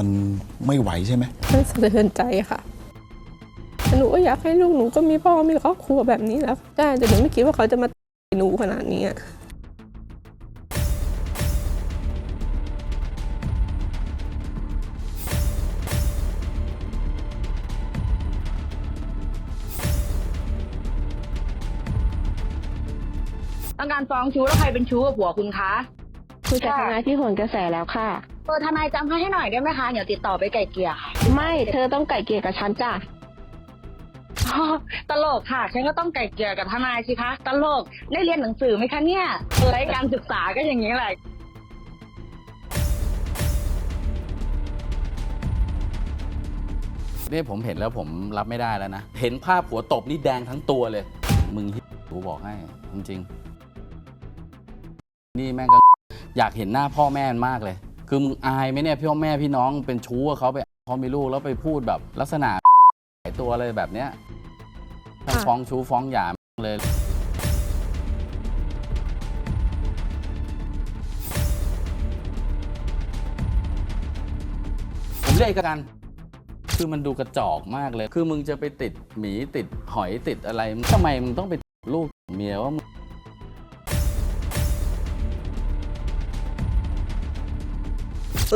มันไม่ไหวใช่ไหมมันสะเทือนใจค่ะแต่หนูก็อยากให้ลูกหนูก็มีพ่อมีครอบครัวแบบนี้แล้วใช่แต่หนูไม่คิดว่าเขาจะมาหนูขนาดนี้อะต้องการฟ้องชู้แล้วใครเป็นชู้กับผัวคุณคะคุยกับทนายที่โหนกระแสแล้วค่ะเออทนายจำให้ให้หน่อยได้ไหมคะ เดี๋ยวติดต่อไปไกลเกลี่ยค่ะ ไม่เธอต้องไก่เกลี่ยกับฉันจ้ะอ๋อตลกค่ะ ฉันก็ต้องไกลเกลี่ยกับทนายสิคะ ตลก ได้เรียนหนังสือไหมคะเนี่ยรายการศึกษาก็อย่างนี้แหละ นี่ผมเห็นแล้วผมรับไม่ได้แล้วนะ เห็นภาพหัวตบนี่แดงทั้งตัวเลย มึงเหี้ยกูบอกให้ จริงๆนี่แม่งก็ อยากเห็นหน้าพ่อแม่มันมากเลย คือมึงอายไหมเนี่ยพี่พ่อแม่พี่น้องเป็นชู้กับเขาไปพอมีลูกแล้วไปพูดแบบลักษณะหายตัวเลยแบบเนี้ยทั้งฟ้องชู้ฟ้องหย่าเลยผมเรียกกัน คือมันดูกระจอกมากเลย คือมึงจะไปติดหมีติดหอยติดอะไรทำไมมึงต้องไปติดลูกเมียว่ามึง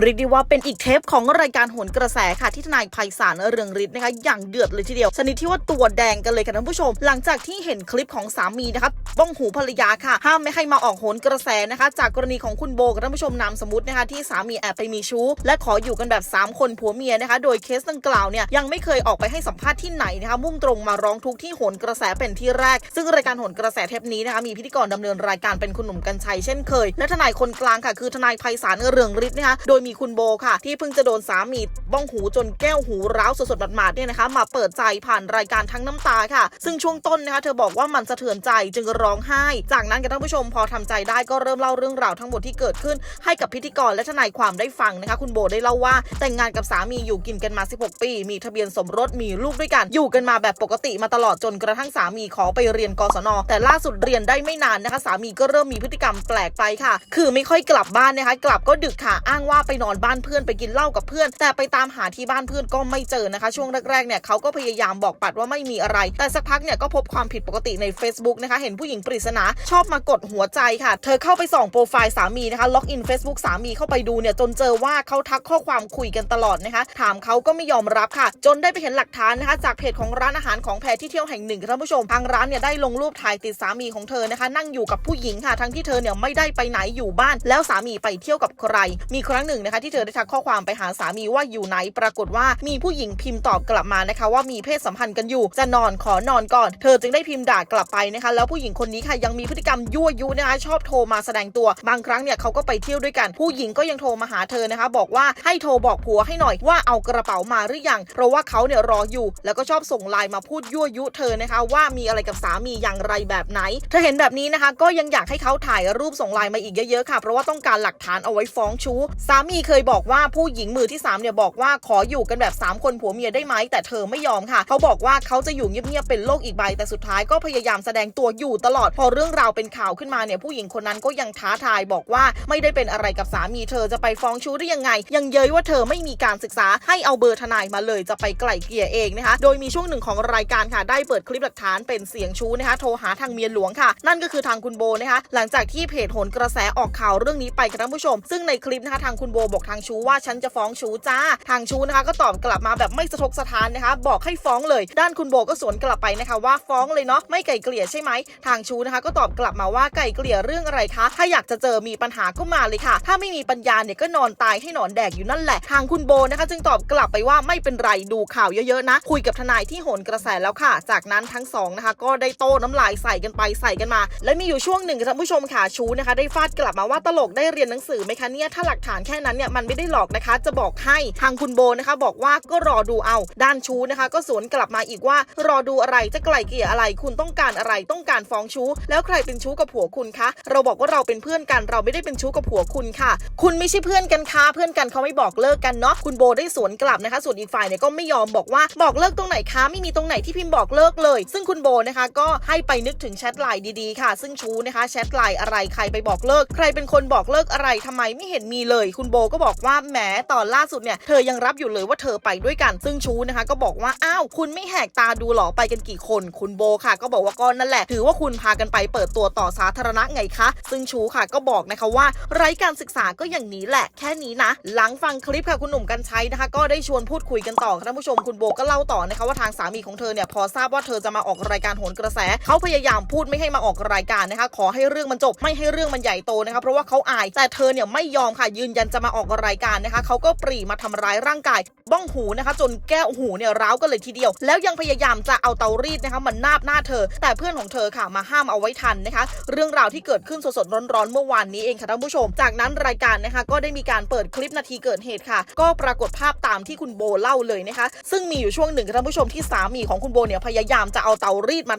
เรียกได้ว่าเป็นอีกเทปของรายการโหนกระแสค่ะที่ทนายไพศาลเรืองฤทธิ์นะคะ อย่างเดือดเลยทีเดียวชนิดที่ว่าตัวแดงกันเลยค่ะท่านผู้ชม หลังจากที่เห็นคลิปของสามีนะคะบ้องหูภรรยาค่ะ ห้ามไม่ให้มาออกโหนกระแสนะคะ จากกรณีของคุณโบกับท่านผู้ชมนามสมมตินะคะที่สามีแอบไปมีชู้ และขออยู่กันแบบ 3 คนผัวเมียนะคะ โดยเคสดังกล่าวเนี่ยยังไม่เคยออกไปให้สัมภาษณ์ที่ไหนนะคะมุ่งตรงมาร้องทุกข์ที่โหนกระแสเป็นที่แรก ซึ่งรายการโหนกระแสเทปนี้นะคะมีพิธีกรดำเนินรายการเป็นคุณหนุ่มกัญชัยเช่นเคยและทนายคนกลางค่ะคือทนายไพศาลเรืองฤทธิ์นะคะโดยมีคุณโบค่ะ ที่เพิ่งจะโดนสามีบ้องหูจนแก้วหูร้าวสดๆหมาดๆเนี่ยนะคะ มาเปิดใจผ่านรายการทั้งน้ำตาค่ะ ซึ่งช่วงต้นนะคะเธอบอกว่ามันสะเทือนใจจึงร้องไห้ จากนั้นกับท่านผู้ชมพอทำใจได้ก็เริ่มเล่าเรื่องราวทั้งหมดที่เกิดขึ้น ให้กับพิธีกรและทนายความได้ฟังนะคะ คุณโบได้เล่าว่า แต่งงานกับสามีอยู่กินกันมา 16 ปี มีทะเบียนสมรสมีลูกด้วยกัน อยู่กันมาแบบปกติมาตลอดจนกระทั่งสามีขอไปเรียนกศนแต่ล่าสุดเรียนได้ไม่นานนะคะ สามีก็เริ่มมีพฤติกรรมแปลกไปค่ะ คือไม่ค่อยกลับบ้านนะคะ กลับก็ดึกค่ะอ้างว่าไปไปนอนบ้านเพื่อนไปกินเหล้ากับเพื่อน แต่ไปตามหาที่บ้านเพื่อนก็ไม่เจอนะคะ ช่วงแรกๆเนี่ยเขาก็พยายามบอกปัดว่าไม่มีอะไร แต่สักพักเนี่ยก็พบความผิดปกติใน Facebook นะคะ เห็นผู้หญิงปริศนาชอบมากดหัวใจค่ะ เธอเข้าไปส่องโปรไฟล์สามีนะคะล็อกอิน Facebook สามีเข้าไปดูเนี่ยจนเจอว่าเขาทักข้อความคุยกันตลอดนะคะ ถามเขาก็ไม่ยอมรับค่ะ จนได้ไปเห็นหลักฐานนะคะจากเพจของร้านอาหารของแพรที่เที่ยวแห่งหนึ่งท่านผู้ชมทางร้านเนี่ยได้ลงรูปถ่ายติดสามีของเธอนะคะ นั่งอยู่กับผู้หญิงค่ะทั้งที่เธอเนี่ยไม่ได้ไปไหนอยู่บ้าน แล้วสามีไปเที่ยวกับใคร มีครั้งหนึ่งนะคะที่เธอได้ทักข้อความไปหาสามีว่าอยู่ไหนปรากฏว่ามีผู้หญิงพิมพ์ตอบกลับมานะคะว่ามีเพศสัมพันธ์กันอยู่ จะนอนขอนอนก่อน เธอจึงได้พิมพ์ด่ากลับไปนะคะ แล้วผู้หญิงคนนี้ค่ะยังมีพฤติกรรมยั่วยุนะคะชอบโทรมาแสดงตัว บางครั้งเนี่ยเขาก็ไปเที่ยวด้วยกัน ผู้หญิงก็ยังโทรมาหาเธอนะคะ บอกว่าให้โทรบอกผัวให้หน่อยว่าเอากระเป๋ามาหรือยังเพราะว่าเขาเนี่ยรออยู่ แล้วก็ชอบส่งไลน์มาพูดยั่วยุเธอนะคะ ว่ามีอะไรกับสามีอย่างไรแบบไหน เธอเห็นแบบนี้นะคะ ก็ยังอยากให้เขาถ่ายรูปส่งไลน์มาอีกเยอะๆค่ะ เพราะว่าต้องการหลักฐานเอาไว้ฟ้องชู้สามีเคยบอกว่าผู้หญิงมือที่สามเนี่ยบอกว่าขออยู่กันแบบสามคนผัวเมียได้ไหมแต่เธอไม่ยอมค่ะ เขาบอกว่าเขาจะอยู่เงียบๆเป็นโลกอีกใบ แต่สุดท้ายก็พยายามแสดงตัวอยู่ตลอดพอเรื่องราวเป็นข่าวขึ้นมาเนี่ยผู้หญิงคนนั้นก็ยังท้าทายบอกว่าไม่ได้เป็นอะไรกับสามีเธอจะไปฟ้องชู้ได้ยังไง ยังเย้ยว่าเธอไม่มีการศึกษาให้เอาเบอร์ทนายมาเลยจะไปไกล่เกลี่ยเองนะคะ โดยมีช่วงหนึ่งของรายการค่ะได้เปิดคลิปหลักฐานเป็นเสียงชู้นะคะโทรหาทางเมียหลวงค่ะ นั่นก็คือทางคุณโบนะคะหลังจากที่เพจโหนกระแสออกข่าวเรื่องนี้ไปค่ะท่านผู้ชม ซึ่งในคลิปนะคะทางคุณโบบอกทางชูว่าฉันจะฟ้องชูจ้า ทางชูนะคะก็ตอบกลับมาแบบไม่สะทกสะท้านนะคะ บอกให้ฟ้องเลย ด้านคุณโบก็สวนกลับไปนะคะว่าฟ้องเลยเนาะไม่ไกลเกลี่ยใช่ไหมทางชูนะคะก็ตอบกลับมาว่าไกลเกลี่ยเรื่องอะไรคะ ถ้าอยากจะเจอมีปัญหาก็มาเลยค่ะ ถ้าไม่มีปัญญาเนี่ยก็นอนตายให้หนอนแดกอยู่นั่นแหละ ทางคุณโบนะคะ จึงตอบกลับไปว่าไม่เป็นไรดูข่าวเยอะๆนะ คุยกับทนายที่โหนกระแสแล้วค่ะ จากนั้นทั้งสองนะคะก็ได้โต้น้ำลายใส่กันไปใส่กันมา และมีอยู่ช่วงหนึ่งค่ะท่านผู้ชมค่ะชูนะคะ ได้ฟาดกลับมาว่าตลกได้เรียนหนังสือไหมคะเนี่ยถ้าหลักฐานแค่นั้นเนี่ยมันไม่ได้หลอกนะคะ จะบอกให้ทางคุณโบนะคะ บอกว่าก็รอดูเอาด้านชูนะคะ ก็สวนกลับมาอีกว่ารอดูอะไรจะไกลเกลี่ยอะไร คุณต้องการอะไรต้องการฟ้องชู้ แล้วใครเป็นชู้กับผัวคุณคะเราบอกว่าเราเป็นเพื่อนกันเราไม่ได้เป็นชู้กับผัวคุณค่ะ คุณไม่ใช่เพื่อนกันค่ะเพื่อนกันเขาไม่บอกเลิกกันเนาะคุณโบได้สวนกลับนะคะ ส่วนอีกฝ่ายเนี่ยก็ไม่ยอมบอกว่าบอกเลิกตรงไหนคะไม่มีตรงไหนที่พิมพ์บอกเลิกเลย ซึ่งคุณโบนะคะ ก็ให้ไปนึกถึงแชทไลน์ดีๆค่ะ ซึ่งชู้นะคะแชทไลน์อะไรใครไปบอกเลิก ใครเป็นคนบอกเลิกอะไรทำไมไม่เห็นมีเลยคุณโบก็บอกว่าแหมตอนล่าสุดเนี่ยเธอยังรับอยู่เลยว่าเธอไปด้วยกัน ซึ่งชูนะคะก็บอกว่าอ้าวคุณไม่แหกตาดูหรอไปกันกี่คน คุณโบค่ะ ก็บอกว่าก็นั่นแหละ ถือว่าคุณพากันไปเปิดตัวต่อสาธารณะไงคะ ซึ่งชูค่ะก็บอกนะคะว่า ไร้การศึกษาก็อย่างนี้แหละ แค่นี้นะ หลังฟังคลิปค่ะคุณหนุ่มกัญชัยนะคะ ก็ได้ชวนพูดคุยกันต่อค่ะท่านผู้ชมคุณโบก็เล่าต่อนะคะว่าทางสามีของเธอเนี่ยพอทราบว่าเธอจะมาออกรายการโหนกระแสเขาพยายามพูดไม่ให้มาออกรายการนะคะ ขอให้เรื่องมันจบไม่ให้เรื่องมันใหญ่โตนะคะเพราะว่าเขาอายแต่เธอเนี่ยไม่ยอมค่ะยืนยันจะมาออกรายการนะคะเขาก็ปรีมาทำร้ายร่างกาย บ้องหูนะคะ จนแก้วหูเนี่ยร้าวกันเลยทีเดียว แล้วยังพยายามจะเอาเตารีดนะคะมันนาบหน้าเธอ แต่เพื่อนของเธอค่ะมาห้ามเอาไว้ทันนะคะ เรื่องราวที่เกิดขึ้นสดๆร้อนๆเมื่อวานนี้เองค่ะท่านผู้ชม จากนั้นรายการนะคะก็ได้มีการเปิดคลิปนาทีเกิดเหตุค่ะ ก็ปรากฏภาพตามที่คุณโบเล่าเลยนะคะ ซึ่งมีอยู่ช่วงหนึ่งค่ะท่านผู้ชมที่สามีของคุณโบเนี่ยพยายามจะเอาเตารีดมา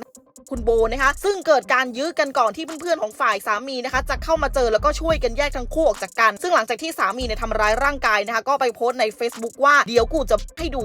คุณโบนะคะ ซึ่งเกิดการยื้อกันก่อนที่เพื่อนๆของฝ่ายสามีนะคะ จะเข้ามาเจอแล้วก็ช่วยกันแยกทั้งคู่ออกจากกัน ซึ่งหลังจากที่สามีเนี่ยทำร้ายร่างกายนะคะ ก็ไปโพสต์ใน Facebook ว่าเดี๋ยวกูจะให้ดู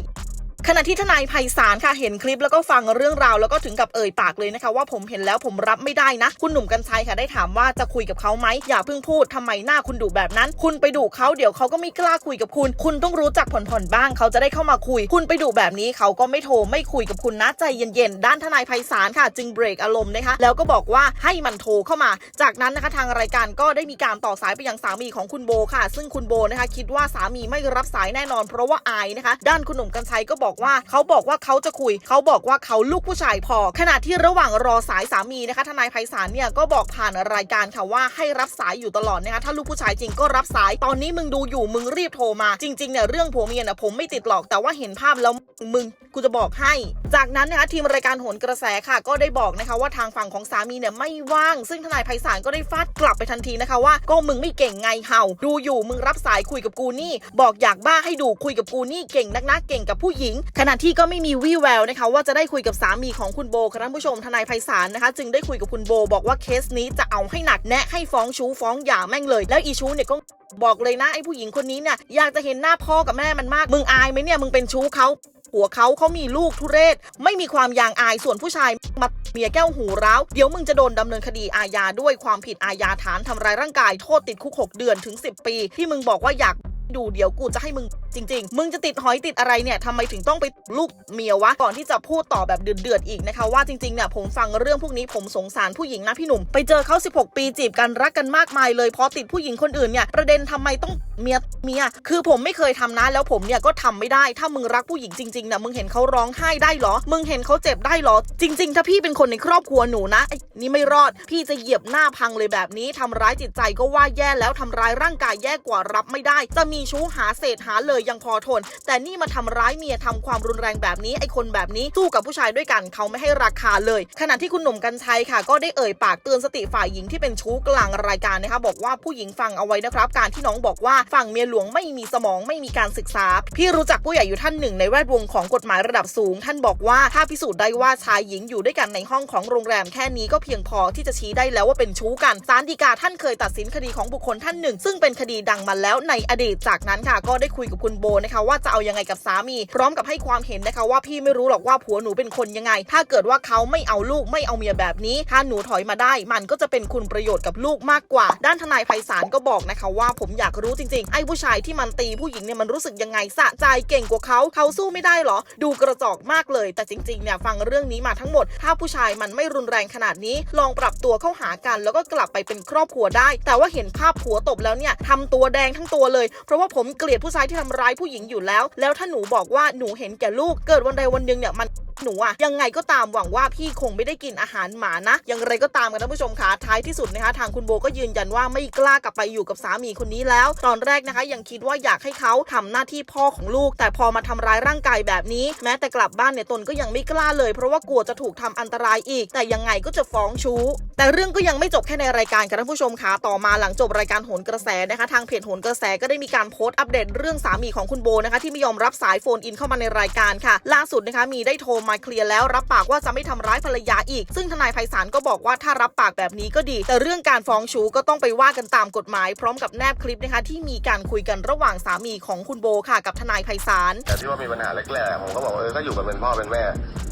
ขณะที่ทนายไพศาลค่ะเห็นคลิปแล้วก็ฟังเรื่องราวแล้วก็ถึงกับเอ่ยปากเลยนะคะว่าผมเห็นแล้วผมรับไม่ได้นะ คุณหนุ่มกัญชัยค่ะได้ถามว่าจะคุยกับเขาไหมอย่าเพิ่งพูดทำไมหน้าคุณดุแบบนั้น คุณไปดุเขาเดี๋ยวเขาก็ไม่กล้าคุยกับคุณ คุณต้องรู้จักผ่อนๆบ้างเขาจะได้เข้ามาคุย คุณไปดุแบบนี้เขาก็ไม่โทรไม่คุยกับคุณนะใจเย็นๆด้านทนายไพศาลค่ะ จึงเบรกอารมณ์นะคะแล้วก็บอกว่าให้มันโทรเข้ามา จากนั้นนะคะทางรายการก็ได้มีการต่อสายไปยังสามีของคุณโบค่ะ ซึ่งคุณโบนะคะคิดว่าสามีไม่รับสายแน่นอน เพราะว่าอายนะคะ ด้านคุณหนุ่มกัญชัยก็บอกว่าเขาบอกว่าเขาจะคุย เขาบอกว่าเขาลูกผู้ชายพอ ขณะที่ระหว่างรอสายสามีนะคะทนายไพศาลเนี่ยก็บอกผ่านรายการค่ะว่าให้รับสายอยู่ตลอดนะคะถ้าลูกผู้ชายจริงก็รับสายตอนนี้มึงดูอยู่มึงรีบโทรมาจริงๆเนี่ยเรื่องผัวเมียน่ะผมไม่ติดหรอกแต่ว่าเห็นภาพแล้ว มึงกูจะบอกให้ จากนั้นนะคะทีมรายการโหนกระแสค่ะ ก็ได้บอกนะคะว่าทางฝั่งของสามีเนี่ยไม่ว่าง ซึ่งทนายไพศาลก็ได้ฟาดกลับไปทันทีนะคะว่าก็มึงไม่เก่งไงเห่า ดูอยู่มึงรับสายคุยกับกูนี่ บอกอยากบ้าให้ดูคุยกับกูนี่เก่งนักนะเก่งกับผู้หญิง ขณะที่ก็ไม่มีวี่แววนะคะว่าจะได้คุยกับสามีของคุณโบค่ะท่านผู้ชมทนายไพศาลนะคะจึงได้คุยกับคุณโบ บอกว่าเคสนี้จะเอาให้หนักแนะให้ฟ้องชู้ฟ้องหย่าแม่งเลย แล้วอีชู้เนี่ยก็ บอกเลยนะไอ้ผู้หญิงคนนี้เนี่ยอยากจะเห็นหน้าพ่อกับแม่มันมาก มึงอายไหมเนี่ยมึงเป็นชู้เขาหัวเขาเขามีลูกทุเรศ ไม่มีความยางอายส่วนผู้ชายมาเมียแก้วหูร้าวเดี๋ยวมึงจะโดนดำเนินคดีอาญาด้วยความผิดอาญาฐานทำร้ายร่างกายโทษติดคุก 6 เดือนถึง 10 ปี ที่มึงบอกว่าอยาก ดูเดี๋ยวกูจะให้มึงจริง ๆ มึงจะติดหอยติดอะไรเนี่ยทำไมถึงต้องไปลูกเมียวะ ก่อนที่จะพูดต่อแบบเดือดๆอีกนะคะ ว่าจริงๆเนี่ยผมฟังเรื่องพวกนี้ผมสงสารผู้หญิงนะพี่หนุ่ม ไปเจอเขา 16 ปีจีบกันรักกันมากมายเลยพอติดผู้หญิงคนอื่นเนี่ยประเด็นทำไมต้อง เมียเมีย คือผมไม่เคยทำนะ แล้วผมเนี่ยก็ทำไม่ได้ ถ้ามึงรักผู้หญิงจริงๆนะมึงเห็นเขาร้องไห้ได้เหรอ มึงเห็นเขาเจ็บได้เหรอ จริง ๆ ถ้าพี่เป็นคนในครอบครัวหนูนะ นี่ไม่รอด พี่จะเหยียบหน้าพังเลยแบบนี้ทำร้ายจิตใจก็ว่าแย่แล้วทำร้ายร่างกายแย่กว่ารับไม่ได้ จะมีชู้หาเศษหาเลยยังพอทน แต่นี่มาทำร้ายเมียทำความรุนแรงแบบนี้ ไอ้คนแบบนี้สู้กับผู้ชายด้วยกันเขาไม่ให้ราคาเลย ขณะที่คุณหนุ่มกัญชัยค่ะ ก็ได้เอ่ยปากเตือนสติฝ่ายหญิงที่เป็นชู้กลางรายการนะคะบอกว่าผู้หญิงฟังเอาไว้นะครับ การที่น้องบอกว่าฝั่งเมียหลวงไม่มีสมองไม่มีการศึกษา พี่รู้จักผู้ใหญ่อยู่ท่านหนึ่งในแวดวงของกฎหมายระดับสูง ท่านบอกว่าถ้าพิสูจน์ได้ว่าชายหญิงอยู่ด้วยกันในห้องของโรงแรมแค่นี้ก็เพียงพอที่จะชี้ได้แล้วว่าเป็นชู้กันศาลฎีกาท่านเคยตัดสินคดีของบุคคลท่านหนึ่ง ซึ่งเป็นคดีดังมาแล้วในอดีตจากนั้นค่ะ ก็ได้คุยกับคุณโบนะคะว่าจะเอายังไงกับสามี พร้อมกับให้ความเห็นนะคะว่าพี่ไม่รู้หรอกว่าผัวหนูเป็นคนยังไง ถ้าเกิดว่าเขาไม่เอาลูกไม่เอาเมียแบบนี้ ถ้าหนูถอยมาได้ มันก็จะเป็นคุณประโยชน์กับลูกมากกว่า ด้านทนายไพศาลก็บอกนะคะว่าผมอยากรู้จริงๆ ไอ้ผู้ชายที่มันตีผู้หญิงเนี่ยมันรู้สึกยังไงสะใจเก่งกว่าเขาเขาสู้ไม่ได้เหรอ ดูกระจอกมากเลย แต่จริงๆ เนี่ยฟังเรื่องนี้มาทั้งหมด ถ้าผู้ชายมันไม่รุนแรงขนาดนี้ ลองปรับตัวเข้าหากัน แล้วก็กลับไปเป็นครอบครัวได้ แต่ว่าเห็นภาพผัวตบแล้วเนี่ยทำตัวแดงทั้งตัวเลย เพราะว่าผมเกลียดผู้ชายที่ทำร้ายผู้หญิงอยู่แล้ว แล้วถ้าหนูบอกว่าหนูเห็นแก่ลูกเกิดวันใดวันหนึ่งเนี่ยมัน หนูอะยังไงก็ตามหวังว่าพี่คงไม่ได้กินอาหารหมานะอย่างไรก็ตามกันท่านผู้ชมคะท้ายที่สุดนะคะทางคุณโบก็ยืนยันว่าไม่กล้ากลับไปอยู่กับสามีคนนี้แล้ว ตอนแรกนะคะ ยังคิดว่าอยากให้เขาทำหน้าที่พ่อของลูก แต่พอมาทำร้ายร่างกายแบบนี้ แม้แต่กลับบ้านเนี่ยตนก็ยังไม่กล้าเลย เพราะว่ากลัวจะถูกทำอันตรายอีก แต่ยังไงก็จะฟ้องชู้ แต่เรื่องก็ยังไม่จบแค่ในรายการค่ะท่านผู้ชมคะต่อมาหลังจบรายการโหนกระแสนะคะ ทางเพจโหนกระแสก็ได้มีการโพสต์อัปเดตเรื่องสามีของคุณโบนะคะที่ไม่ยอมรับสายโฟนอินเข้ามาในรายการค่ะ ล่าสุดนะคะมีได้โทรมาเคลียร์แล้วรับปากว่าจะไม่ทำร้ายภรรยาอีก ซึ่งทนายไพศาลก็บอกว่าถ้ารับปากแบบนี้ก็ดี แต่เรื่องการฟ้องชู้ก็ต้องไปว่ากันตามกฎหมาย พร้อมกับแนบคลิปนะคะที่มีการคุยกันระหว่างสามีของคุณโบค่ะกับทนายไพศาลแต่ที่ว่ามีปัญหาแรกๆผมก็บอกว่าเออก็อยู่กันเป็นพ่อเป็นแม่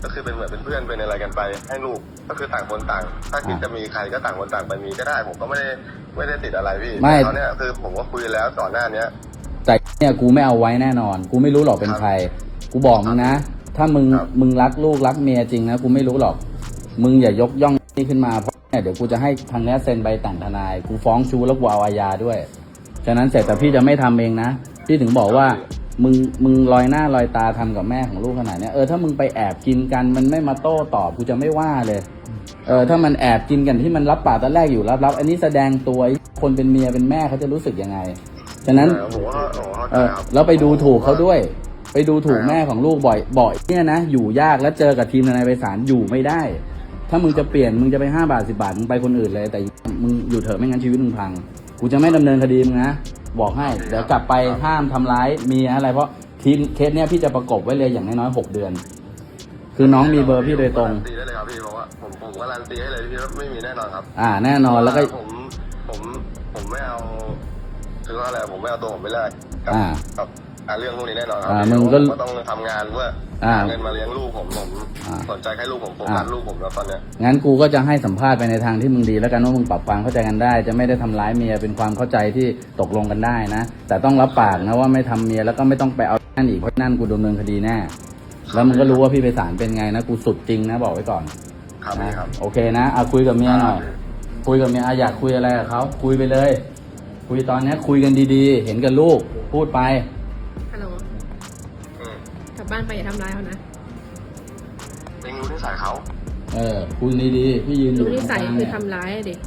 ก็คือเป็นเหมือนเป็นเพื่อนเป็นอะไรกันไป ให้ลูกก็คือต่างคนต่าง ถ้าคิดจะมีใครก็ต่างคนต่างไปมีก็ได้ ผมก็ไม่ได้ไม่ได้ติดอะไรพี่ไม่ตอนเนี้ยคือผมก็คุยแล้วก่อนหน้าเนี้ยแต่เนี่ยกูไม่เอาไว้แน่นอน กูไม่รู้หรอกเป็นใคร กูบอกมึงนะ ถ้ามึงครับมึงรักลูกรักเมียจริงนะกูไม่รู้หรอก มึงอย่ายกย่องนี่ขึ้นมาเพราะเนี่ยเดี๋ยวกูจะให้ทางเนี้ยเซ็นใบแต่งทนาย กูฟ้องชู้แล้วกูเอาอาญาด้วย ฉะนั้นเสร็จแต่พี่จะไม่ทำเองนะ พี่ถึงบอกว่ามึงมึงลอยหน้าลอยตาทำกับแม่ของลูกขนาดเนี้ยเออถ้ามึงไปแอบกินกันมันไม่มาโต้ตอบกูจะไม่ว่าเลย เออถ้ามันแอบกินกันที่มันรับปากตอนแรกอยู่รับรับอันนี้แสดงตัวคนเป็นเมียเป็นแม่เขาจะรู้สึกยังไง ฉะนั้นเออผมว่าผมว่าเอเข้าอใจครับแล้วไปดูถูกเขาด้วย ไปดูถูกครับแม่ของลูกบ่อยบ่อยเนี่ยนะอยู่ยากแล้วเจอกับทีมทนายไปศาลอยู่ไม่ได้ ถ้ามึงจะเปลี่ยนมึงจะไปห้าบาทสิบาทมึงไปคนอื่นเลย แต่มึงอยู่เถอะไม่งั้นชีวิตมึงพัง กูจะไม่ดำเนินคดีมึงนะบอกให้เดี๋ยวกลับไปห้ามทำร้ายเมียอะไร เพราะทีมเคสเนี้ยพี่จะประกบไว้เลยอย่างน้อยๆหกเดือน คือน้องมีเบอร์พี่โดยตรงผมการันตีได้เลยครับพี่เพราะว่าผมผมการันตีให้เลยพี่ว่าไม่มีแน่นอนครับ อ่าแน่นอนแล้วก็ผมผมผมไม่เอาคือว่าอะไรผมไม่เอาตัวผมไปแลกกัอ่ากับ อ่าเรื่องพวกนี้แน่นอนครัอ่าพี่มึงก็ผมก็ต้องทำงานเพื่ออ่าหาเงินมาเลี้ยงลูกผมผมอ่า สนใจแค่ลูกผมโฟกัสอ่าลูกผมแล้วตอนเนี้ยงั้นกูก็จะให้สัมภาษณ์ไปในทางที่มึงดีแล้วกันว่ามึงปรับความเข้าใจกันได้ จะไม่ได้ทำร้ายเมียเป็นความเข้าใจที่ตกลงกันได้นะ แต่ต้องรับปากนะว่าไม่ทำเมียแล้วก็ไม่ต้องไปเอานั่นอีกเพราะนั่นกูดำเนินคดีแน่แล้วมึงก็รู้ว่าพี่ไปศาลเป็นไงนะกูสุดจริงนะบอกไว้ก่อนครับนะพี่ครับ โอเคนะเอาคุยกับเมียหน่อยคุยกับเมียอะอยากคุยอะไรกับเขาคุยไปเลย คุยตอนเนี้ยคุยกันดีๆ เห็นกับลูกพูดไปฮัลโหลอืมก ลับบ้านไปอย่าทำร้ายเขานะเองรู้นิสัยเขาเออคุยดีๆพี่ยืนอยู่รู้นิสัยตรงกลางคือเนี่ยทำร้ายอะเด็ก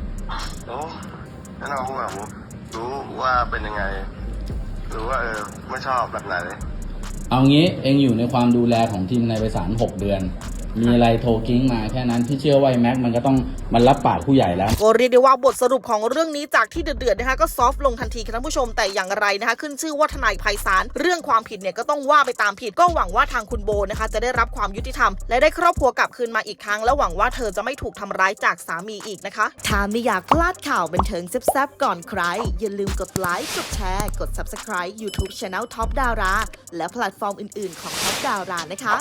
โอ้แน่นอนผมแบบรู้ว่าเป็นยังไง รู้ว่าเออไม่ชอบแบบไหนเอางี้เองอยู่ในความดูแลของทีมนายไปศาลหกเดือน มีอะไรโทรกิ้งมาแค่นั้นพี่เชื่อว่าแม็กมันก็ต้องมันรับปากผู้ใหญ่แล้ว ก็เรียกได้ว่าบทสรุปของเรื่องนี้จากที่เดือดๆนะคะก็ซอฟต์ลงทันทีค่ะท่านผู้ชมแต่อย่างไรนะคะ ขึ้นชื่อว่าทนายไพศาลเรื่องความผิดเนี่ยก็ต้องว่าไปตามผิดก็หวังว่าทางคุณโบนะคะ จะได้รับความยุติธรรม และได้ครอบครัวกลับคืนมาอีกครั้ง และหวังว่าเธอจะไม่ถูกทำร้ายจากสามีอีกนะคะถ้าไม่อยากพลาดข่าวบันเทิงแซ่บๆก่อนใคร อย่าลืมกดไลค์กดแชร์ กด subscribe YouTube Channel Top Dara และแพลตฟอร์มอื่นๆของ Top Dara นะคะ